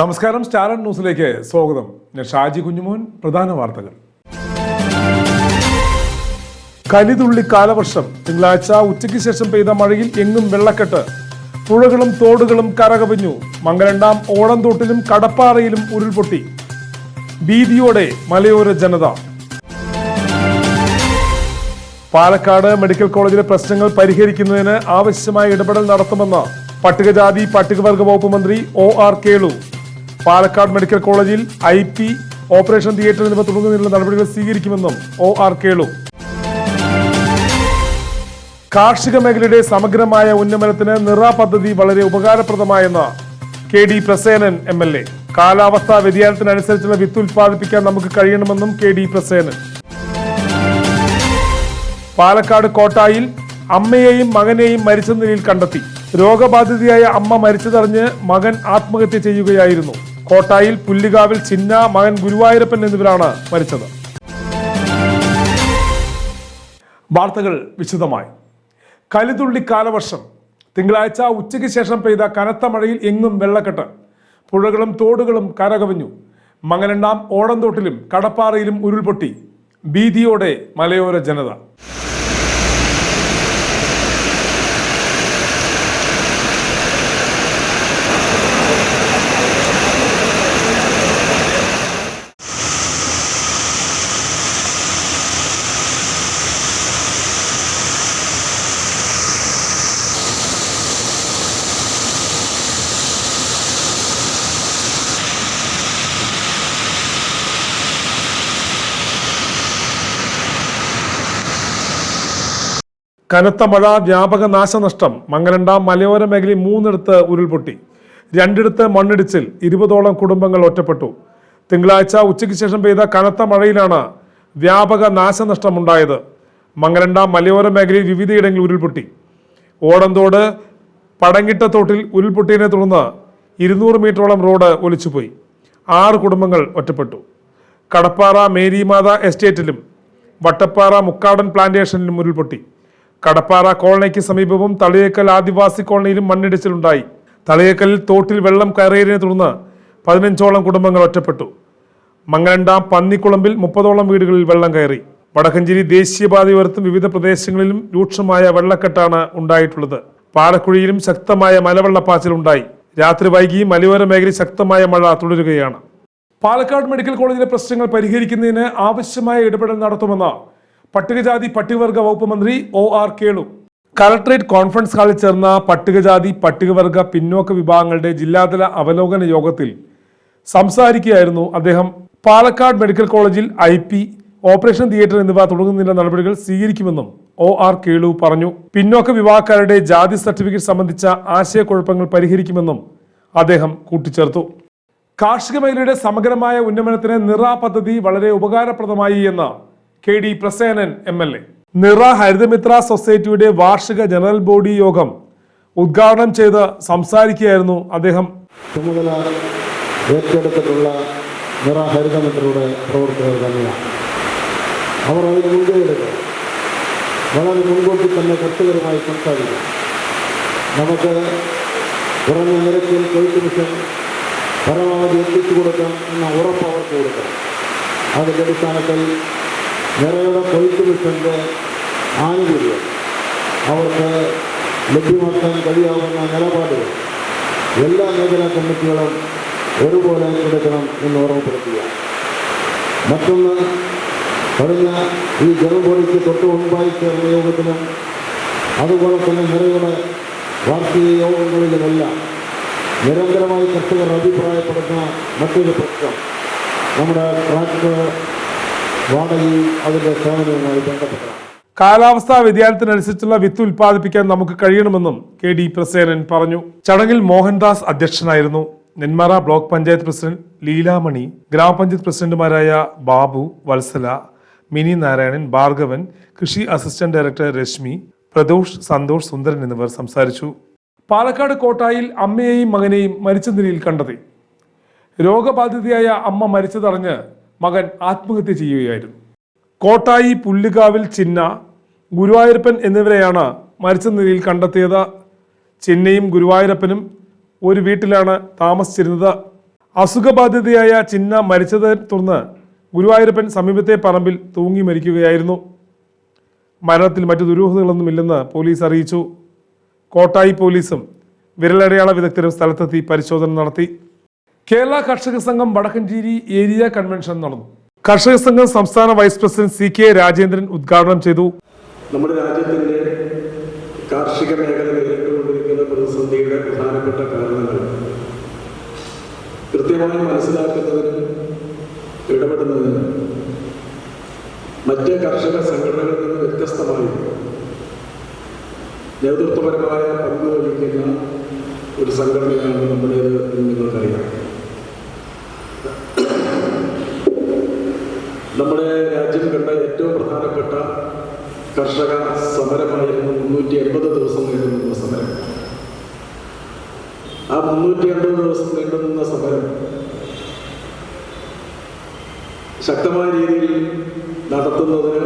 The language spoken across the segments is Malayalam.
നമസ്കാരം സ്റ്റാർ ന്യൂസിലേക്ക് സ്വാഗതം. ഞാൻ ഷാജി കുഞ്ഞുമോൻ പ്രധാന വാർത്തകൾ. കലിതുള്ളി കാലവർഷം. തിങ്കളാഴ്ച ഉച്ചയ്ക്ക് ശേഷം പെയ്ത മഴയിൽ എങ്ങും വെള്ളക്കെട്ട്. പുഴകളും തോടുകളും കരകവിഞ്ഞു. മംഗലണ്ടാം ഓടംതോട്ടിലും കടപ്പാറയിലും ഉരുൾപൊട്ടി. ഭീതിയോടെ മലയോര ജനത. പാലക്കാട് മെഡിക്കൽ കോളേജിലെ പ്രശ്നങ്ങൾ പരിഹരിക്കുന്നതിന് ആവശ്യമായ ഇടപെടൽ നടത്തുമെന്ന് പട്ടികജാതി പട്ടികവർഗ വകുപ്പ് മന്ത്രി O R Kelu. Palakkad medical കോളേജിൽ ഐ പി ഓപ്പറേഷൻ തിയേറ്റർ എന്നിവ തുടങ്ങുന്നതിനുള്ള നടപടികൾ സ്വീകരിക്കുമെന്നും ഒ ആർ കേളു. കാർഷിക മേഖലയുടെ സമഗ്രമായ ഉന്നമനത്തിന് നിറ പദ്ധതി വളരെ ഉപകാരപ്രദമായെന്ന് K D Prasenan M L A. കാലാവസ്ഥാ വ്യതിയാനത്തിനനുസരിച്ചുള്ള വിത്ത് ഉൽപ്പാദിപ്പിക്കാൻ നമുക്ക് കഴിയണമെന്നും കെ ഡി പ്രസേനൻ. പാലക്കാട് കോട്ടായിൽ അമ്മയെയും മകനെയും മരിച്ച നിലയിൽ കണ്ടെത്തി. രോഗബാധിതയായ അമ്മ മരിച്ചതറിഞ്ഞ് മകൻ ആത്മഹത്യ ചെയ്യുകയായിരുന്നു. കോട്ടായിൽ പുല്ലുകാവിൽ ചിന്ന മകൻ ഗുരുവായൂരപ്പൻ എന്നിവരാണ് മരിച്ചത്. വാർത്തകൾ വിശദമായി. കലിതുള്ളി കാലവർഷം. തിങ്കളാഴ്ച ഉച്ചയ്ക്ക് ശേഷം പെയ്ത കനത്ത മഴയിൽ എങ്ങും വെള്ളക്കെട്ട്. പുഴകളും തോടുകളും കരകവിഞ്ഞു. മങ്ങനണ്ടാം ഓടന്തോട്ടിലും കടപ്പാറയിലും ഉരുൾപൊട്ടി. ഭീതിയോടെ മലയോര ജനത. കനത്ത മഴ വ്യാപക നാശനഷ്ടം. മംഗലണ്ടാം മലയോര മേഖലയിൽ മൂന്നിടത്ത് ഉരുൾപൊട്ടി. രണ്ടിടത്ത് മണ്ണിടിച്ചിൽ. ഇരുപതോളം കുടുംബങ്ങൾ ഒറ്റപ്പെട്ടു. തിങ്കളാഴ്ച ഉച്ചയ്ക്ക് ശേഷം പെയ്ത കനത്ത മഴയിലാണ് വ്യാപക നാശനഷ്ടമുണ്ടായത്. മംഗലണ്ടാം മലയോര മേഖലയിൽ വിവിധയിടങ്ങളിൽ ഉരുൾപൊട്ടി. ഓടന്തോട് പടങ്ങിട്ടത്തോട്ടിൽ ഉരുൾപൊട്ടിയതിനെ തുടർന്ന് ഇരുന്നൂറ് മീറ്ററോളം റോഡ് ഒലിച്ചുപോയി. ആറ് കുടുംബങ്ങൾ ഒറ്റപ്പെട്ടു. കടപ്പാറ മേരിമാത എസ്റ്റേറ്റിലും വട്ടപ്പാറ മുക്കാടൻ പ്ലാന്റേഷനിലും ഉരുൾപൊട്ടി. കടപ്പാറ കോളനിക്ക് സമീപവും തളിയേക്കൽ ആദിവാസി കോളനിയിലും മണ്ണിടിച്ചിലുണ്ടായി. തളിയേക്കലിൽ തോട്ടിൽ വെള്ളം കയറിയതിനെ തുടർന്ന് പതിനഞ്ചോളം കുടുംബങ്ങൾ ഒറ്റപ്പെട്ടു. മംഗലണ്ടാം പന്നിക്കുളമ്പിൽ മുപ്പതോളം വീടുകളിൽ വെള്ളം കയറി. വടക്കഞ്ചേരി ദേശീയപാത ഉയർത്തും വിവിധ പ്രദേശങ്ങളിലും രൂക്ഷമായ വെള്ളക്കെട്ടാണ് ഉണ്ടായിട്ടുള്ളത്. പാലക്കുഴിയിലും ശക്തമായ മലവെള്ളപ്പാച്ചിലുണ്ടായി. രാത്രി വൈകി മലയോര മേഖലയിൽ ശക്തമായ മഴ തുടരുകയാണ്. പാലക്കാട് മെഡിക്കൽ കോളേജിലെ പ്രശ്നങ്ങൾ പരിഹരിക്കുന്നതിന് ആവശ്യമായ ഇടപെടൽ നടത്തുമെന്ന് പട്ടികജാതി പട്ടികവർഗ വകുപ്പ് മന്ത്രി O R Kelu. Collectorate conference ഹാളിൽ ചേർന്ന പട്ടികജാതി പട്ടികവർഗ പിന്നോക്ക വിഭാഗങ്ങളുടെ ജില്ലാതല അവലോകന യോഗത്തിൽ സംസാരിക്കുകയായിരുന്നു അദ്ദേഹം. പാലക്കാട് മെഡിക്കൽ കോളേജിൽ ഐ പി ഓപ്പറേഷൻ തിയേറ്റർ എന്നിവ തുടങ്ങുന്നതിന്റെ നടപടികൾ സ്വീകരിക്കുമെന്നും ഒ ആർ കേളു പറഞ്ഞു. പിന്നോക്ക വിഭാഗക്കാരുടെ ജാതി സർട്ടിഫിക്കറ്റ് സംബന്ധിച്ച ആശയക്കുഴപ്പങ്ങൾ പരിഹരിക്കുമെന്നും അദ്ദേഹം കൂട്ടിച്ചേർത്തു. കാർഷിക മേഖലയുടെ സമഗ്രമായ ഉന്നമനത്തിന് നിറ പദ്ധതി വളരെ ഉപകാരപ്രദമായി എന്ന് K D Prasenan M L A. നിറ ഹരിതമിത്ര സൊസൈറ്റിയുടെ വാർഷിക ജനറൽ ബോഡി യോഗം ഉദ്ഘാടനം ചെയ്ത് സംസാരിക്കുകയായിരുന്നു അദ്ദേഹം. ചുമതല ഏറ്റെടുത്തിട്ടുള്ള നിറഹരിതമിത്രയുടെ പ്രവർത്തകർ തന്നെയാണ്. അവർ അതിന് മുൻകൈ വളരെ മുൻകൂട്ടി തന്നെ കർഷകരുമായി സംസാരിക്കും നമുക്ക് കുറഞ്ഞ നിരക്കിൽ കൊയ്ത്ത് മിഷൻ പരമാവധി എത്തിച്ചു കൊടുക്കാം എന്ന ഉറപ്പ് അവർക്ക് കൊടുക്കാം അതിന്റെ അടിസ്ഥാനത്തിൽ നിറയുടെ കൊയ്ത്ത് മിഷന്റെ ആനുകൂല്യം അവർക്ക് ലഭ്യമാക്കാൻ കഴിയാവുന്ന നിലപാടുകൾ എല്ലാ മേഖലാ കമ്മിറ്റികളും ഒരുപോലെ എടുക്കണം എന്ന് ഓർമ്മപ്പെടുത്തുക. മറ്റൊന്ന് കഴിഞ്ഞ ഈ ജനബോഡിക്ക് തൊട്ട് മുൻപായി ചേർന്ന യോഗത്തിലും അതുപോലെ തന്നെ നിറയുടെ വാർഷിക യോഗങ്ങളിലുമെല്ലാം നിരന്തരമായി കർഷകർ അഭിപ്രായപ്പെടുന്ന മറ്റൊരു പ്രശ്നം നമ്മുടെ ട്രാക്ടർ കാലാവസ്ഥാ വ്യതിയാനത്തിനനുസരിച്ചുള്ള വിത്ത് ഉൽപ്പാദിപ്പിക്കാൻ നമുക്ക് കഴിയണമെന്നും കെ ഡി പ്രസേനൻ പറഞ്ഞു. ചടങ്ങിൽ മോഹൻദാസ് അധ്യക്ഷനായിരുന്നു. നെന്മാറ ബ്ലോക്ക് പഞ്ചായത്ത് പ്രസിഡന്റ് ലീലാമണി ഗ്രാമപഞ്ചായത്ത് പ്രസിഡന്റുമാരായ ബാബു വത്സല മിനി നാരായണൻ ഭാർഗവൻ കൃഷി അസിസ്റ്റന്റ് ഡയറക്ടർ രശ്മി പ്രദോഷ് സന്തോഷ് സുന്ദരൻ എന്നിവർ സംസാരിച്ചു. പാലക്കാട് കോട്ടായിൽ അമ്മയെയും മകനെയും മരിച്ച നിലയിൽ കണ്ടെത്തി. രോഗബാധിതയായ അമ്മ മരിച്ചതറിഞ്ഞ് മകൻ ആത്മഹത്യ ചെയ്യുകയായിരുന്നു. കോട്ടായി പുല്ലുകാവിൽ ചിന്ന ഗുരുവായൂരപ്പൻ എന്നിവരെയാണ് മരിച്ച നിലയിൽ കണ്ടെത്തിയത്. ചിന്നയും ഗുരുവായൂരപ്പനും ഒരു വീട്ടിലാണ് താമസിച്ചിരുന്നത്. അസുഖബാധിതയായ ചിന്ന മരിച്ചതിനെ തുടർന്ന് ഗുരുവായൂരപ്പൻ സമീപത്തെ പറമ്പിൽ തൂങ്ങി മരിക്കുകയായിരുന്നു. മരണത്തിൽ മറ്റു ദുരൂഹതകളൊന്നുമില്ലെന്ന് പോലീസ് അറിയിച്ചു. കോട്ടായി പോലീസും വിരലടയാള വിദഗ്ധരും സ്ഥലത്തെത്തി പരിശോധന നടത്തി. കേരള കർഷക സംഘം വടക്കഞ്ചേരി ഏരിയ കൺവെൻഷൻ നടന്നു. കർഷക സംഘം സംസ്ഥാന vice president C K Rajendran ഉദ്ഘാടനം ചെയ്തു. നമ്മുടെ രാജ്യത്തിന്റെ കാർഷിക മേഖല നേരിട്ടുകൊണ്ടിരിക്കുന്ന പ്രതിസന്ധിയുടെ പ്രധാനപ്പെട്ട കാരണങ്ങൾ കൃത്യമായി മനസ്സിലാക്കുന്നതിനും ഇടപെടുന്നതിനും മറ്റ് കർഷക സംഘടനകളിൽ നിന്ന് വ്യത്യസ്തമായി നേതൃത്വപരമായ പങ്ക് വഹിക്കുന്ന ഒരു സംഘടനയാണ് നമ്മുടേത് എന്ന് നമ്മുടെ രാജ്യം കണ്ട ഏറ്റവും പ്രധാനപ്പെട്ട കർഷക സമരമായിരുന്നു മുന്നൂറ്റി എൺപത് ദിവസം നീണ്ടുനിന്ന സമരം. ആ മുന്നൂറ്റി എൺപത് ദിവസം നീണ്ടുനിന്ന സമരം ശക്തമായ രീതിയിൽ നടത്തുന്നതിന്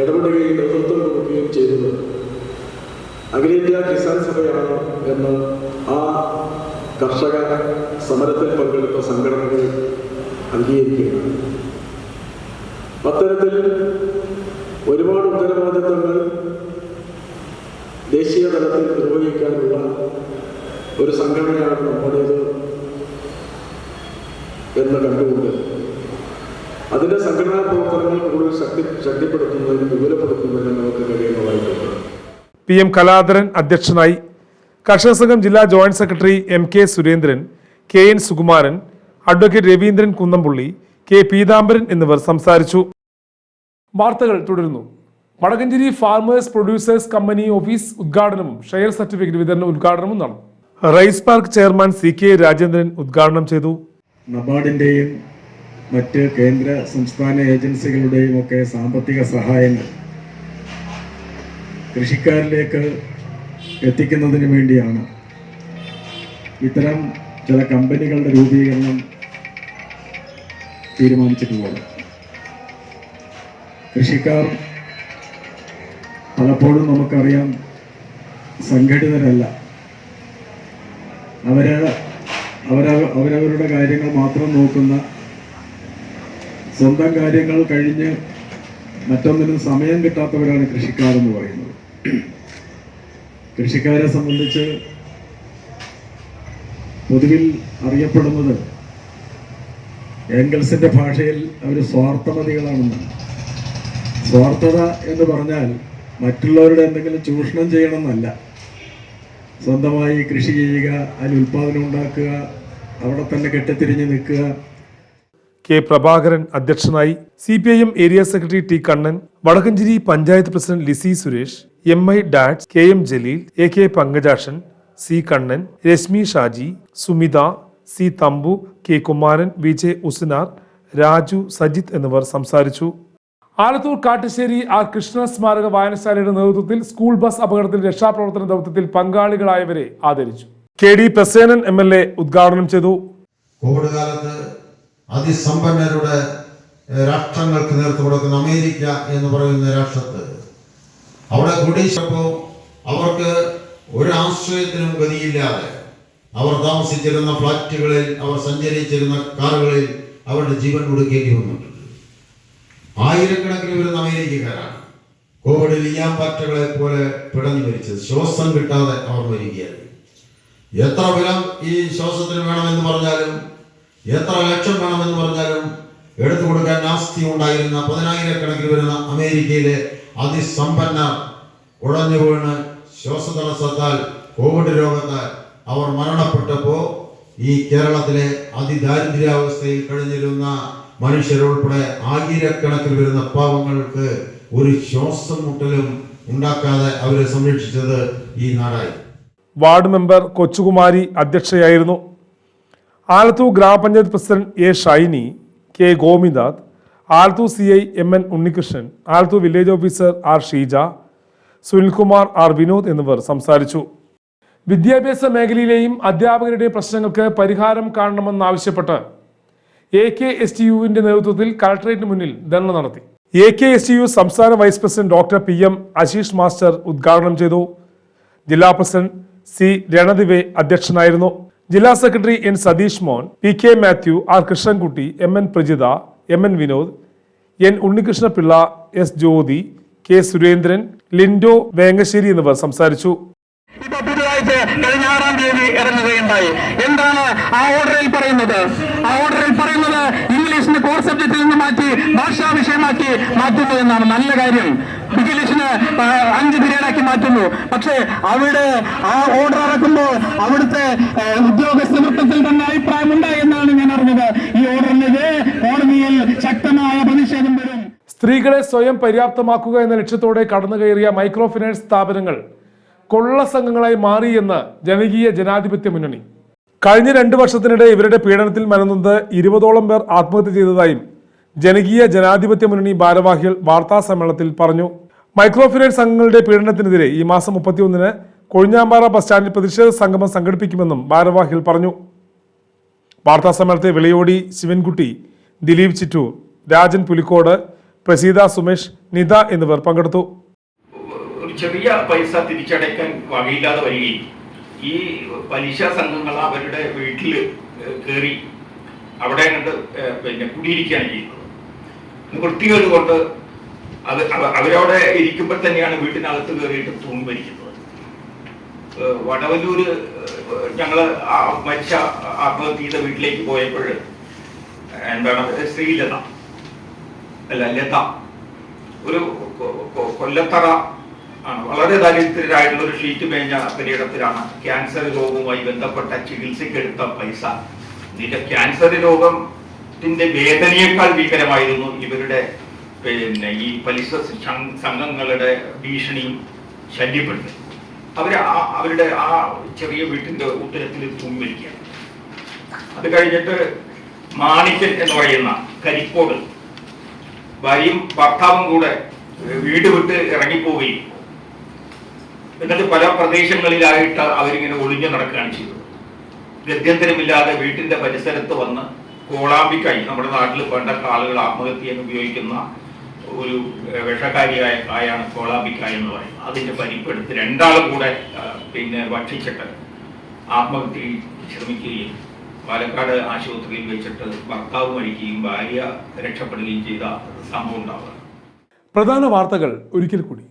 ഇടപെടുകയും നേതൃത്വം കൊടുക്കുകയും ചെയ്തത് അഖിലേന്ത്യാ കിസാൻ സഭയാണ് എന്ന് ആ കർഷക സമരത്തിൽ പങ്കെടുത്ത സംഘടനകൾ അംഗീകരിക്കുകയാണ്. അത്തരത്തിൽ ഒരുപാട് ഉത്തരവാദിത്തങ്ങൾ ദേശീയ തലത്തിൽ നിർവഹിക്കാനുള്ള ഒരു സംഘടനയാണ് നമ്മുടേത് എന്ന് കണ്ടുകൊണ്ട് അതിന്റെ സംഘടനാ പ്രവർത്തനങ്ങൾ കൂടുതൽ ശക്തി ശക്തിപ്പെടുത്തുന്നതിനും വിപുലപ്പെടുത്തുന്നതിനും നമുക്ക് കഴിയുന്നതായിട്ടുണ്ട്. പി എം കലാധരൻ അധ്യക്ഷനായി കർഷക സംഘം ജില്ലാ joint secretary M K Surendran K N Sukumaran advocate Raveendran Kunnampully K Peethambaran എന്നിവർ സംസാരിച്ചു. വാർത്തകൾ തുടരുന്നു. Vadakkencherry farmers producers company office ഉദ്ഘാടനവും ഷെയർ സർട്ടിഫിക്കറ്റ് വിതരണ ഉദ്ഘാടനവും നടന്നു. Rice park chairman C K Rajendran ഉദ്ഘാടനം ചെയ്തു. നബാർഡിന്റെയും മറ്റ് കേന്ദ്ര സംസ്ഥാന ഏജൻസികളുടെയും ഒക്കെ സാമ്പത്തിക സഹായങ്ങൾ കൃഷിക്കാരിലേക്ക് എത്തിക്കുന്നതിന് വേണ്ടിയാണ്. ഇത്തരം ചില കമ്പനികളുടെ രൂപീകരണം തീരുമാനിച്ചിട്ടുള്ളത്. കൃഷിക്കാർ പലപ്പോഴും നമുക്കറിയാം സംഘടിതരല്ല. അവർ അവര അവരവരുടെ കാര്യങ്ങൾ മാത്രം നോക്കുന്ന സ്വന്തം കാര്യങ്ങൾ കഴിഞ്ഞ് മറ്റൊന്നിനും സമയം കിട്ടാത്തവരാണ് കൃഷിക്കാരെന്ന് പറയുന്നത്. കൃഷിക്കാരെ സംബന്ധിച്ച് പൊതുവിൽ അറിയപ്പെടുന്നത് ഏംഗൽസിന്റെ ഭാഷയിൽ അവർ സ്വാർത്ഥമതികളാണെന്നാണ് സ്വാർത്ഥത എന്ന് പറഞ്ഞാൽ മറ്റുള്ളവരുടെ എന്തെങ്കിലും ചൂഷണം ചെയ്യണമെന്നല്ല. സ്വന്തമായി കൃഷി ചെയ്യുക അതിൽ ഉൽപാദനം ഉണ്ടാക്കുക അവിടെ തന്നെ കെട്ടിത്തിരിഞ്ഞ് നിൽക്കുക. കെ പ്രഭാകരൻ അധ്യക്ഷനായി C P I M area secretary T Kannan Vadakkencherry panchayat president Lissy Suresh M I ഡാറ്റ് K M Jaleel A K Pankajakshan C Kannan Reshmi Shaji Sumitha C Thambu K Kumaran V J Usnar Raju Sajith എന്നിവർ സംസാരിച്ചു. ആലത്തൂർ കാട്ടുശ്ശേരി ആർ കൃഷ്ണ സ്മാരക വായനശാലയുടെ നേതൃത്വത്തിൽ സ്കൂൾ ബസ് അപകടത്തിൽ രക്ഷാപ്രവർത്തന ദൗത്യത്തിൽ പങ്കാളികളായവരെ ആദരിച്ചു. K D Prasenan M L A ഉദ്ഘാടനം ചെയ്തു. കോവിഡ് കാലത്ത് അതിസമ്പന്നരുടെ രാഷ്ട്രങ്ങൾക്ക് നേതൃത്വം കൊടുക്കുന്ന അമേരിക്ക എന്ന് പറയുന്ന രാഷ്ട്രത്ത് അവിടെ കുടിച്ചപ്പോൾ അവർക്ക് ഒരു ആശ്രയത്തിനും ഗതിയില്ലാതെ അവർ താമസിച്ചിരുന്ന ഫ്ലാറ്റുകളിൽ അവർ സഞ്ചരിച്ചിരുന്ന കാറുകളിൽ അവരുടെ ജീവൻ കൊടുക്കേണ്ടി വന്നിട്ടുണ്ട്. ആയിരക്കണക്കിന് വരുന്ന അമേരിക്കക്കാരാണ് കോവിഡിൽ ഈയാമ്പാറ്റകളെ പോലെ പിടഞ്ഞു മരിച്ചത്. ശ്വാസം കിട്ടാതെ അവർ മരിക്കുകയാണ്. എത്ര ബലം ഈ ശ്വാസത്തിന് വേണമെന്ന് പറഞ്ഞാലും എത്ര ലക്ഷം വേണമെന്ന് പറഞ്ഞാലും എടുത്തു കൊടുക്കാൻ ആസ്തി ഉണ്ടായിരുന്ന പതിനായിരക്കണക്കിന് വരുന്ന അമേരിക്കയിലെ അതിസമ്പന്ന ഉടഞ്ഞു വീണ് ശ്വാസതടസ്സത്താൽ കോവിഡ് രോഗത്താൽ അവർ മരണപ്പെട്ടപ്പോ ഈ കേരളത്തിലെ അതിദാരിദ്ര്യാവസ്ഥയിൽ കഴിഞ്ഞിരുന്ന മനുഷ്യരുൾപ്പെടെ ആയിരക്കണക്കിൽ വരുന്ന പാവങ്ങൾക്ക് ഒരു ശ്വാസം മുട്ടലും ഉണ്ടാക്കാതെ അവരെ സംരക്ഷിച്ചത് ഈ നാടായി. വാർഡ് മെമ്പർ കൊച്ചുകുമാരി അധ്യക്ഷയായിരുന്നു. ആലത്തൂർ ഗ്രാമപഞ്ചായത്ത് president A Shiny K Gopinath Alathur C I M N Unnikrishnan Alathur village officer R Sheeja Sunilkumar R Vinod എന്നിവർ സംസാരിച്ചു. വിദ്യാഭ്യാസ മേഖലയിലെയും അധ്യാപകരുടെയും പ്രശ്നങ്ങൾക്ക് പരിഹാരം കാണണമെന്നാവശ്യപ്പെട്ട് എ കെ എസ് ടി യുവിന്റെ നേതൃത്വത്തിൽ കളക്ടറേറ്റിന് മുന്നിൽ ധർണ നടത്തി. A K S T U സംസ്ഥാന vice president doctor P M Asheesh master ഉദ്ഘാടനം ചെയ്തു. ജില്ലാ പ്രസിഡന്റ് സി രണദിവെ അധ്യക്ഷനായിരുന്നു. ജില്ലാ secretary N Satheesh Mon P K Mathew R Krishnankutty M N Prajitha M N Vinod N Unnikrishnapillai S Jyothi K Surendran Lindo Vengassery എന്നിവർ സംസാരിച്ചു. കഴിഞ്ഞ ആറാം തീയതി ഇറങ്ങുകയുണ്ടായി. എന്താണ് ആ ഓർഡറിൽ പറയുന്നത്? ആ ഓർഡറിൽ പറയുന്നത് ഇംഗ്ലീഷിന് കോർ സബ്ജക്റ്റിൽ നിന്ന് മാറ്റി ഭാഷാ വിഷയമാക്കി മാറ്റുന്നു എന്നാണ്. നല്ല കാര്യം. ഇംഗ്ലീഷിന് അഞ്ച് പിരീഡാക്കി മാറ്റുന്നു. പക്ഷേ അവിടെ ആ ഓർഡർ ഇറക്കുമ്പോൾ അവിടുത്തെ ഉദ്യോഗസ്ഥ വൃത്തത്തിൽ തന്നെ അഭിപ്രായമുണ്ടായി എന്നാണ് ഞാൻ അറിഞ്ഞത്. ഈ ഓർഡറിനെതിരെ കോടതിയിൽ ശക്തമായ പ്രതിഷേധം വരും. സ്ത്രീകളെ സ്വയം പര്യാപ്തമാക്കുക എന്ന ലക്ഷ്യത്തോടെ കടന്നുകയറിയ മൈക്രോ ഫിനാൻസ് സ്ഥാപനങ്ങൾ കൊള്ള സംഘങ്ങളായി മാറിയെന്ന് ജനകീയ ജനാധിപത്യ മുന്നണി. കഴിഞ്ഞ രണ്ട് വർഷത്തിനിടെ ഇവരുടെ പീഡനത്തിൽ മരുന്നത് ഇരുപതോളം പേർ ആത്മഹത്യ ചെയ്തതായും ജനകീയ ജനാധിപത്യ മുന്നണി ഭാരവാഹികൾ വാർത്താ സമ്മേളനത്തിൽ പറഞ്ഞു. മൈക്രോ സംഘങ്ങളുടെ പീഡനത്തിനെതിരെ ഈ മാസം മുപ്പത്തിയൊന്നിന് കൊഴിഞ്ഞാമ്പാറ ബസ് സ്റ്റാൻഡിൽ പ്രതിഷേധ സംഗമം സംഘടിപ്പിക്കുമെന്നും ഭാരവാഹികൾ പറഞ്ഞു. വാർത്താ സമ്മേളനത്തെ വിളയോടി ശിവൻകുട്ടി ദിലീപ് ചിറ്റൂർ രാജൻ പുലിക്കോട് പ്രസീത സുമേഷ് നിത എന്നിവർ പങ്കെടുത്തു. ചെറിയ പൈസ തിരിച്ചടയ്ക്കാൻ വകയില്ലാതെ വരികയും ഈ പലിശ സംഘങ്ങൾ അവരുടെ വീട്ടിൽ കയറി അവിടെ കണ്ട് പിന്നെ കുടിയിരിക്കുകയാണ് ചെയ്യുന്നത്. വൃത്തികേട് കൊണ്ട് അത് അവ- അവരവിടെ ഇരിക്കുമ്പോൾ തന്നെയാണ് വീട്ടിനകത്ത് കയറിയിട്ട് തൂങ്ങി മരിക്കുന്നത്. വടവല്ലൂര് ഞങ്ങൾ മരിച്ച ആത്മഹത്യ ചെയ്ത വീട്ടിലേക്ക് പോയപ്പോൾ എന്താണ് ശ്രീലത അല്ല ലത. ഒരു കൊല്ലത്തറ വളരെ ദരിദ്രരായിട്ടുള്ള ഒരു ഷീറ്റ് മേഞ്ഞ പെരയിടത്തിലാണ് ക്യാൻസർ രോഗവുമായി ബന്ധപ്പെട്ട ചികിത്സയ്ക്ക് എടുത്ത പൈസ. നിന്റെ ക്യാൻസർ രോഗത്തിന്റെ വേദനയേക്കാൾ ഭീകരമായിരുന്നു ഇവരുടെ പിന്നെ ഈ പലിശ സംഘങ്ങളുടെ ഭീഷണിയും ശല്യപ്പെടുന്നത് അവരെ ആ- അവരുടെ ആ ചെറിയ വീട്ടിന്റെ ഉത്തരത്തിൽ തൂങ്ങിരിക്കുകയാണ് അത് കഴിഞ്ഞിട്ട് മാണിക്കൽ എന്ന് പറയുന്ന കരിക്കോട് ഭാര്യയും ഭർത്താവും കൂടെ വീട് വിട്ട് ഇറങ്ങിപ്പോവുകയും എന്നിട്ട് പല പ്രദേശങ്ങളിലായിട്ട് അവരിങ്ങനെ ഒളിഞ്ഞു നടക്കുകയാണ് ചെയ്തത്. ഗത്യന്തരമില്ലാതെ വീട്ടിന്റെ പരിസരത്ത് വന്ന് കോളാമ്പിക്കായി. നമ്മുടെ നാട്ടിൽ പണ്ടൊക്കെ ആളുകൾ എന്ന് ഉപയോഗിക്കുന്ന ഒരു വിഷകാരിയായ കായാണ് കോളാമ്പിക്കായ എന്ന് പറയുന്നത്. അതിന്റെ പരിപ്പെടുത്ത് രണ്ടാൾ കൂടെ പിന്നെ ഭക്ഷിച്ചിട്ട് ആത്മഹത്യ ശ്രമിക്കുകയും പാലക്കാട് ആശുപത്രിയിൽ വെച്ചിട്ട് ഭർത്താവ് മരിക്കുകയും ഭാര്യ രക്ഷപ്പെടുകയും ചെയ്ത സംഭവം ഉണ്ടാവുക. പ്രധാന വാർത്തകൾ ഒരിക്കൽ കൂടി.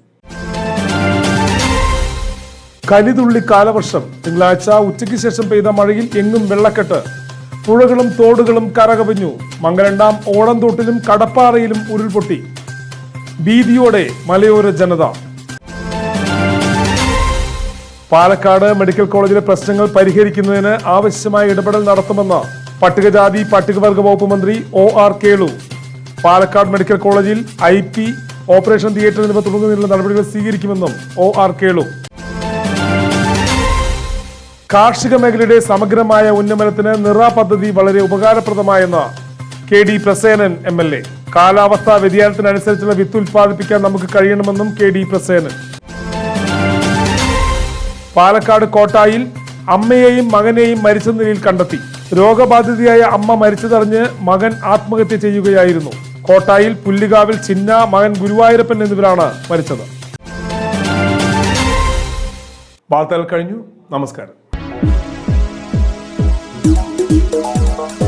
കലിതുള്ളി കാലവർഷം. തിങ്കളാഴ്ച ഉച്ചയ്ക്ക് ശേഷം പെയ്ത മഴയിൽ എങ്ങും വെള്ളക്കെട്ട്. പുഴകളും തോടുകളും കരകവിഞ്ഞു. മംഗലണ്ടാം ഓടംതോട്ടിലും കടപ്പാറയിലും ഉരുൾപൊട്ടി. ഭീതിയോടെ മലയോര ജനത. പാലക്കാട് മെഡിക്കൽ കോളേജിലെ പ്രശ്നങ്ങൾ പരിഹരിക്കുന്നതിന് ആവശ്യമായ ഇടപെടൽ നടത്തുമെന്ന് പട്ടികജാതി പട്ടികവർഗ വകുപ്പ് മന്ത്രി O R Kelu. Palakkad medical കോളേജിൽ ഐ പി ഓപ്പറേഷൻ തിയേറ്റർ എന്നിവ തുടങ്ങുന്നതിനുള്ള നടപടികൾ സ്വീകരിക്കുമെന്നും ഒ ആർ കേളു. കാർഷിക മേഖലയുടെ സമഗ്രമായ ഉന്നമനത്തിന് നിറ പദ്ധതി വളരെ ഉപകാരപ്രദമായെന്ന് K D Prasenan M L A. കാലാവസ്ഥാ വ്യതിയാനത്തിനനുസരിച്ചുള്ള വിത്ത് ഉൽപ്പാദിപ്പിക്കാൻ നമുക്ക് കഴിയണമെന്നും കെ ഡി പ്രസേനൻ. പാലക്കാട് കോട്ടായിൽ അമ്മയെയും മകനെയും മരിച്ച നിലയിൽ കണ്ടെത്തി. രോഗബാധിതയായ അമ്മ മരിച്ചതറിഞ്ഞ് മകൻ ആത്മഹത്യ ചെയ്യുകയായിരുന്നു. കോട്ടായിൽ പുല്ലുകാവിൽ ചിന്ന മകൻ ഗുരുവായൂരപ്പൻ എന്നിവരാണ് മരിച്ചത്. വാർത്തകൾ കഴിഞ്ഞു. നമസ്കാരം. Thank you.